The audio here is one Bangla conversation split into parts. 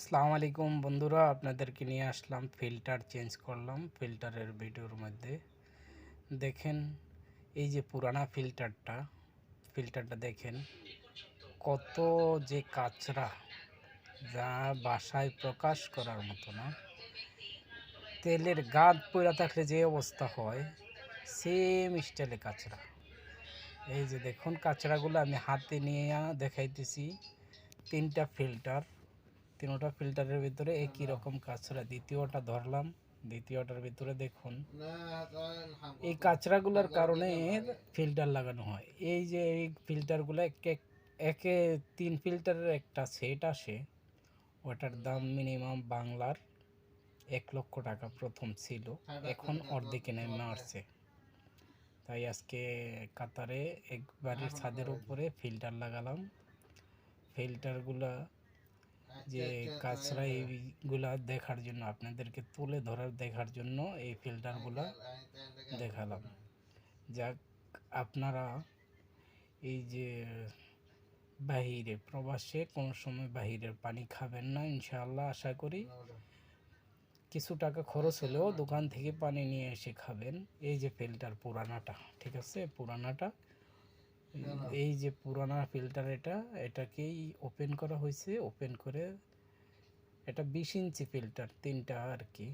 আসসালামু আলাইকুম বন্ধুরা, আপনাদেরকে নিয়ে আসলাম ফিল্টার চেঞ্জ করলাম ফিল্টারের ভিডিওর মধ্যে। দেখেন, এই যে পুরানা ফিল্টারটা ফিল্টারটা দেখেন, কত যে কাচরা, যা বাসায় প্রকাশ করার মতো না। তেলের গাদ পড়া থাকলে যে অবস্থা হয় সেম স্টাইলে কাচরা। এই যে দেখুন, কাচরাগুলো আমি হাতে নিয়ে দেখাইতেছি, তিনটা ফিল্টার তিনোটা ফিল্টারের ভিতরে একই রকম কাঁচরা। দ্বিতীয়টা ধরলাম, দ্বিতীয়টার ভিতরে দেখুন, এই কাঁচরাগুলোর কারণে ফিল্টার লাগানো হয়। এই যে এই ফিল্টারগুলো একে একে তিন ফিল্টারের একটা সেট আসে, ওটার দাম মিনিমাম বাংলার এক লক্ষ টাকা প্রথম ছিল, এখন অর্ধেকে নেমে আসছে। তাই আজকে কাতারে একবারের ছাদের উপরে ফিল্টার লাগালাম। ফিল্টারগুলা যে কাঁচরা এইগুলা দেখার জন্য আপনাদেরকে তুলে ধরার দেখার জন্য এই ফিল্টারগুলা দেখালাম। যাক আপনারা এই যে বাহিরে প্রবাসে কোনো সময় বাহিরের পানি খাবেন না ইনশাআল্লাহ আশা করি। কিছু টাকা খরচ হলেও দোকান থেকে পানি নিয়ে এসে খাবেন। এই যে ফিল্টার পুরানাটা ঠিক আছে? পুরানাটা এই যে পুরানা ফিল্টার এটা এটাকেই ওপেন করা হয়েছে ওপেন করে এটা বিশ ইঞ্চি ফিল্টার তিনটা আর কি।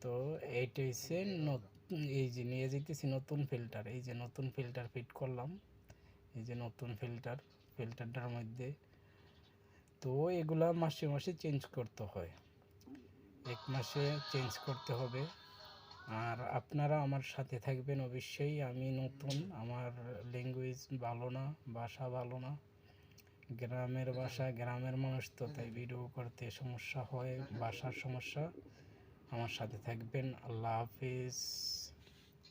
তো এইটা হচ্ছে এই যে নিয়ে যেতেছি নতুন ফিল্টার এই যে নতুন ফিল্টার ফিট করলাম এই যে নতুন ফিল্টার ফিল্টারটার মধ্যে। তো এগুলা মাসে মাসে চেঞ্জ করতে হয়। এক মাসে চেঞ্জ করতে হবে। আর আপনারা আমার সাথে থাকবেন অবশ্যই। আমি নতুন, আমার ল্যাঙ্গুয়েজ ভালো না, ভাষা ভালো না। গ্রামের ভাষা, গ্রামের মানুষ তো, তাই ভিডিও করতে সমস্যা হয়, ভাষার সমস্যা। আমার সাথে থাকবেন, আল্লাহ হাফিজ।